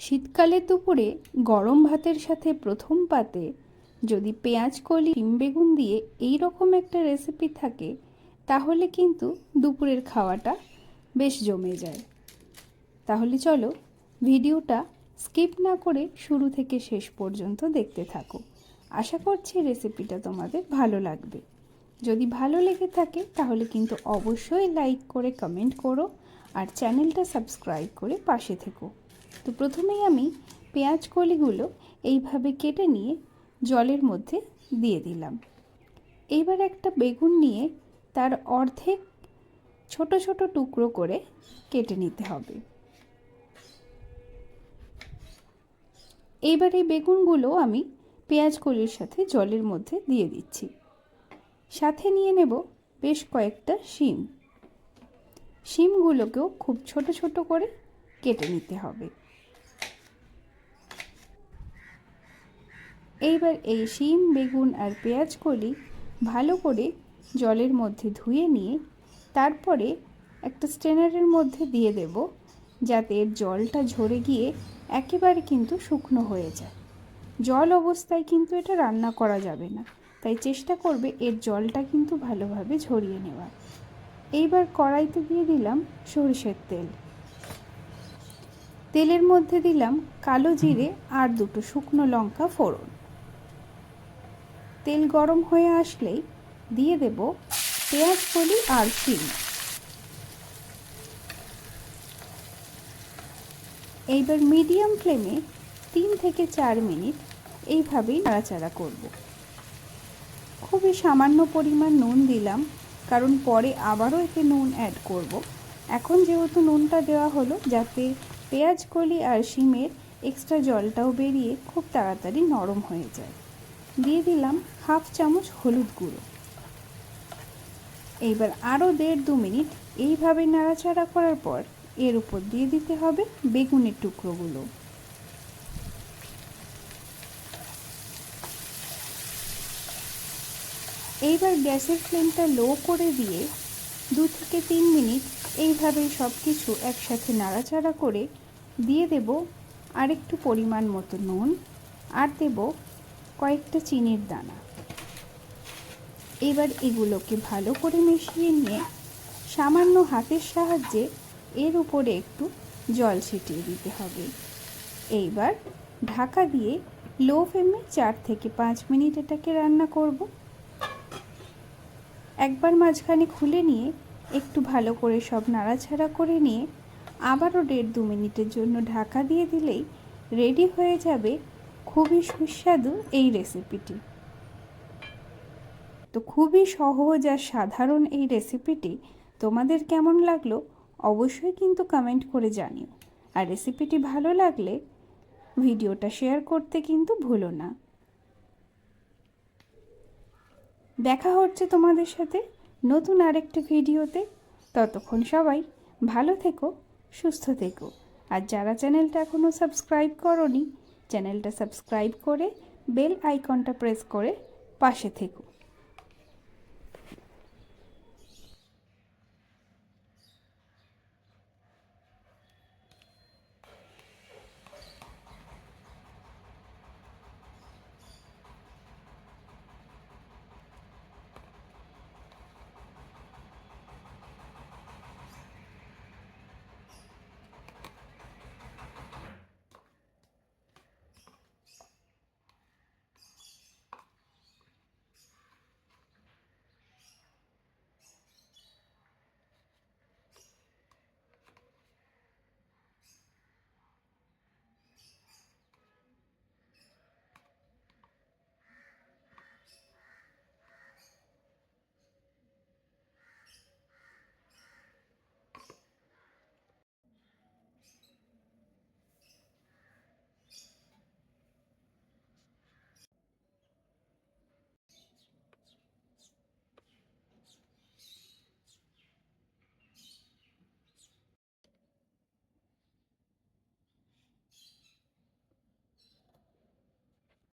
শীতকালের দুপুরে গরম ভাতের সাথে প্রথম পাতে যদি পেঁয়াজ, কলি, ডিম, বেগুন দিয়ে এই রকম একটা রেসিপি থাকে, তাহলে কিন্তু দুপুরের খাওয়াটা বেশ জমে যায়। তাহলে চলো ভিডিওটা স্কিপ না করে শুরু থেকে শেষ পর্যন্ত দেখতে থাকো। আশা করছি রেসিপিটা তোমাদের ভালো লাগবে। যদি ভালো লেগে থাকে, তাহলে কিন্তু অবশ্যই লাইক করে কমেন্ট করো আর চ্যানেলটা সাবস্ক্রাইব করে পাশে থেকো। তো প্রথমেই আমি পেঁয়াজ কলিগুলো এইভাবে কেটে নিয়ে জলের মধ্যে দিয়ে দিলাম। এইবার একটা বেগুন নিয়ে তার অর্ধেক ছোট ছোট টুকরো করে কেটে নিতে হবে। এইবার এই বেগুনগুলো আমি পেঁয়াজ কলির সাথে জলের মধ্যে দিয়ে দিচ্ছি। সাথে নিয়ে নেব বেশ কয়েকটা শিম। শিমগুলোকেও খুব ছোট ছোট করে কেটে নিতে হবে। এইবার এই শিম, বেগুন আর পেঁয়াজ কলি ভালো করে জলের মধ্যে ধুয়ে নিয়ে তারপরে একটা স্ট্রেনারের মধ্যে দিয়ে দেব যাতে এর জলটা ঝরে গিয়ে একেবারে কিন্তু শুকনো হয়ে যায়। জল অবস্থায় কিন্তু এটা রান্না করা যাবে না, তাই চেষ্টা করবে এর জলটা কিন্তু ভালোভাবে ঝরিয়ে নেওয়ার। এইবার কড়াইতে দিয়ে দিলাম সরিষের তেল। তেলের মধ্যে দিলাম কালো জিরে আর দুটো শুকনো লঙ্কা ফোড়ন। তেল গরম হয়ে আসলেই দিয়ে দেব পেঁয়াজ, কলি আর শিম। এইবার মিডিয়াম ফ্লেমে তিন থেকে চার মিনিট এইভাবেই নাড়াচাড়া করব। খুবই সামান্য পরিমাণ নুন দিলাম, কারণ পরে আবারও এতে নুন অ্যাড করব। এখন যেহেতু নুনটা দেওয়া হলো, যাতে পেঁয়াজ, কলি আর শিমের এক্সট্রা জলটাও বেরিয়ে খুব তাড়াতাড়ি নরম হয়ে যায়। দিয়ে দিলাম হাফ চামচ হলুদ গুঁড়ো। এইবার আরও দেড় দু মিনিট এইভাবে নাড়াচাড়া করার পর এর উপর দিয়ে দিতে হবে বেগুনের টুকরোগুলো। এইবার গ্যাসের ফ্লেমটা লো করে দিয়ে দু থেকে তিন মিনিট এইভাবেই সব কিছু একসাথে নাড়াচাড়া করে দিয়ে দেব আরেকটু পরিমাণ মতো নুন আর দেব কয়েকটা চিনির দানা। এবার এগুলোকে ভালো করে মিশিয়ে নিয়ে সামান্য হাতের সাহায্যে এর উপরে একটু জল ছিটিয়ে দিতে হবে। এইবার ঢাকা দিয়ে লো ফ্লেমে চার থেকে পাঁচ মিনিট এটাকে রান্না করব। একবার মাঝখানে খুলে নিয়ে একটু ভালো করে সব নাড়াছাড়া করে নিয়ে আবারও দেড় দু মিনিটের জন্য ঢাকা দিয়ে দিলেই রেডি হয়ে যাবে খুবই সুস্বাদু এই রেসিপিটি তো খুবই সহজ আর সাধারণ এই রেসিপিটি তোমাদের কেমন লাগল অবশ্যই কিন্তু কমেন্ট করে জানিও। আর রেসিপিটি ভালো লাগলে ভিডিওটা শেয়ার করতে কিন্তু ভুলো না। দেখা হচ্ছে তোমাদের সাথে নতুন আরেকটা ভিডিওতে। ততক্ষণ সবাই ভালো থেকো, সুস্থ থেকো। আর যারা চ্যানেলটা এখনও সাবস্ক্রাইব করনি চ্যানেলটা সাবস্ক্রাইব করে বেল আইকনটা প্রেস করে পাশে থেকো।